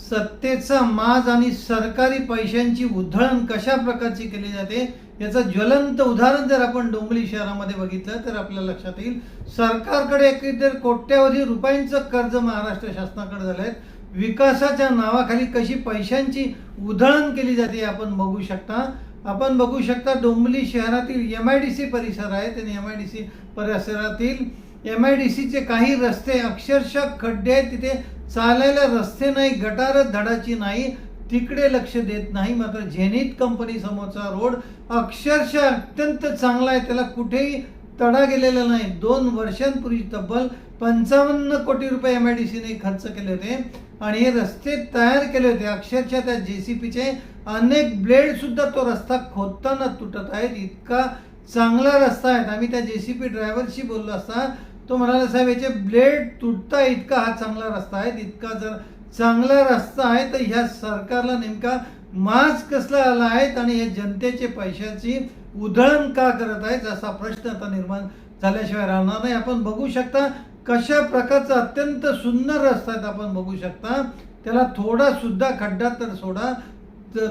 सत्तेचा माज आणि सरकारी पैशांची उधळण कशा प्रकारची केली जाते याचं ज्वलंत उदाहरण जर आपण डोंबिवली शहरामध्ये बघितलं तर आपल्या लक्षात येईल सरकारकडे एकतर कोट्यावधी रुपयांचं कर्ज महाराष्ट्र शासनाकडे झालं आहे विकासाच्या नावाखाली कशी पैशांची उधळण केली जाते आपण बघू शकता. आपण बघू शकता डोंबिवली शहरातील एम आय डी सी परिसर आहे आणि एम आय डी सी परिसरातील एम आय डी सीचे काही रस्ते अक्षरशः खड्डे आहेत तिथे चालायला रस्ते नाही गटार धडाची नाही तिकडे लक्ष देत नाही मात्र झेनित कंपनी समोरचा रोड अक्षरशः अत्यंत चांगला आहे. त्याला कुठेही तडा गेलेला नाही. दोन वर्षांपूर्वी तब्बल पंचावन्न कोटी रुपये एम आय डी सीने खर्च केले होते आणि हे रस्ते तयार केले होते. अक्षरशः त्या जे सी पीचे अनेक ब्लेडसुद्धा तो रस्ता खोदताना तुटत आहेत. इतका चांगला रस्ता आहे. आम्ही त्या जे सी पी ड्रायव्हरशी बोललो असता तो म्हणाला साहेब याचे ब्लेड तुटता इतका हा चांगला रस्ता आहे इतका जर चांगला रस्ता आहे तर ह्या सरकारला नेमका माज कसला आला आहेत आणि या जनतेचे पैशाची उधळण का करत आहेत असा प्रश्न आता निर्माण झाल्याशिवाय राहणार नाही. आपण बघू शकता कशा प्रकारचा अत्यंत सुंदर रस्ता आहेत आपण बघू शकता. त्याला थोडा सुद्धा खड्डा तर सोडा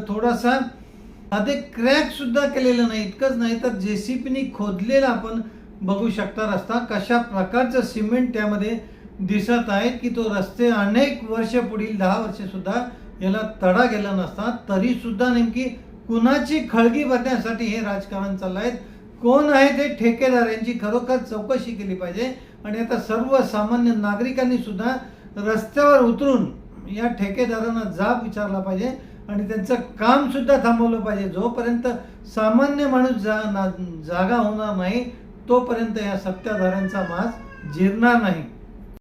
थोडासा मध्ये क्रॅक सुद्धा केलेलं नाही इतकंच नाही तर जे सी जेसीपीनी खोदलेला आपण बघू शकता रस्ता कशा प्रकारचं सिमेंट त्यामध्ये दिसत आहे की तो रस्ते अनेक वर्ष पुढील दहा वर्षसुद्धा याला तडा गेला नसता तरीसुद्धा नेमकी कुणाची खळगी बघण्यासाठी हे राजकारण चाललं आहे कोण आहे ते ठेकेदार यांची खरोखर चौकशी केली पाहिजे? आणि आता सर्वसामान्य नागरिकांनी सुद्धा रस्त्यावर उतरून या ठेकेदारांना जाब विचारला पाहिजे आणि त्यांचं काम सुद्धा थांबवलं पाहिजे. जोपर्यंत सामान्य माणूस जा ना जागा होणार नाही तोपर्यंत या सत्ताधाऱ्यांचा माज जिरणार नाही.